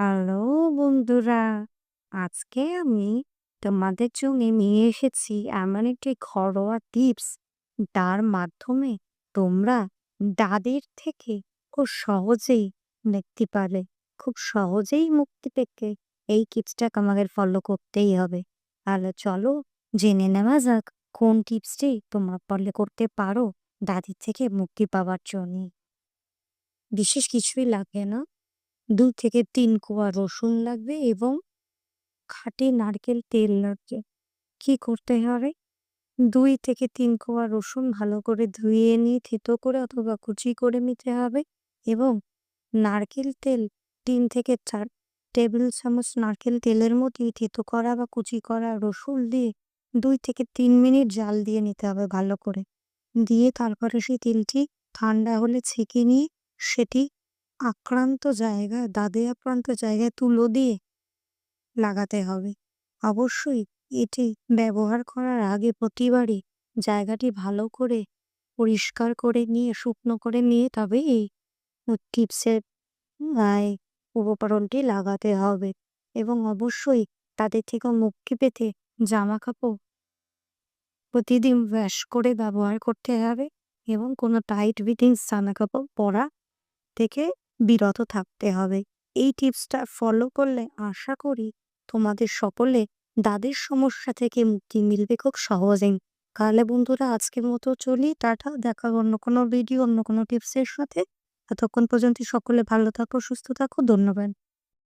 Hello বন্ধুরা! আজকে আমি তোমাদের জন্যে নিয়ে এসেছি এমন একটি ঘরোয়া টিপস, যার মাধ্যমে তোমরা দাদের থেকে খুব সহজেই মুক্তি পাবে। খুব সহজেই মুক্তি পেতে এই টিপসটা তোমাদের ফলো করতেই হবে। তাহলে চলো জেনে নেওয়া যাক কোন টিপসটি তোমরা ফলো করতে পারো দাদির থেকে মুক্তি পাওয়ার জন্যে। বিশেষ কিছুই লাগে না। ২ থেকে তিন কোয়া রসুন লাগবে এবং খাঁটি নারকেল তেল লাগবে। কি করতে হবে? দুই থেকে তিন কোয়া রসুন ভালো করে ধুয়ে নিয়ে, থেঁতো করে অথবা কুচি করে নিতে হবে এবং নারকেল তেল তিন থেকে চার টেবিল চামচ নারকেল তেলের মধ্যে থেঁতো করা বা কুচি করা রসুন দিয়ে দুই থেকে তিন মিনিট জাল দিয়ে নিতে হবে ভালো করে। দিয়ে তারপরে সেই তেলটি ঠান্ডা হলে ছেঁকে নিয়ে সেটি আক্রান্ত জায়গায় দাদে আক্রান্ত জায়গায় তুলো দিয়ে লাগাতে হবে। অবশ্যই এটি ব্যবহার করার আগে প্রতিবারই জায়গাটি ভালো করে পরিষ্কার করে নিয়ে, শুকনো করে নিয়ে তবে এই টিপসের উপকরণটি লাগাতে হবে এবং অবশ্যই তাদের থেকেও মুক্তি পেতে জামাকাপড় প্রতিদিন ওয়াশ করে ব্যবহার করতে হবে এবং কোনো টাইট ফিটিংস জামাকাপড় পরা থেকে বিরত থাকতে হবে। এই টিপসটা ফলো করলে আশা করি তোমাদের সকলে দাদের সমস্যা থেকে মুক্তি মিলবে খুব সহজেই। কালে বন্ধুরা আজকের মতো চলি। টাটা। দেখা অন্য কোনো ভিডিও অন্য কোনো টিপসের সাথে। ততক্ষণ পর্যন্ত সকলে ভালো থাকো, সুস্থ থাকো। ধন্যবাদ।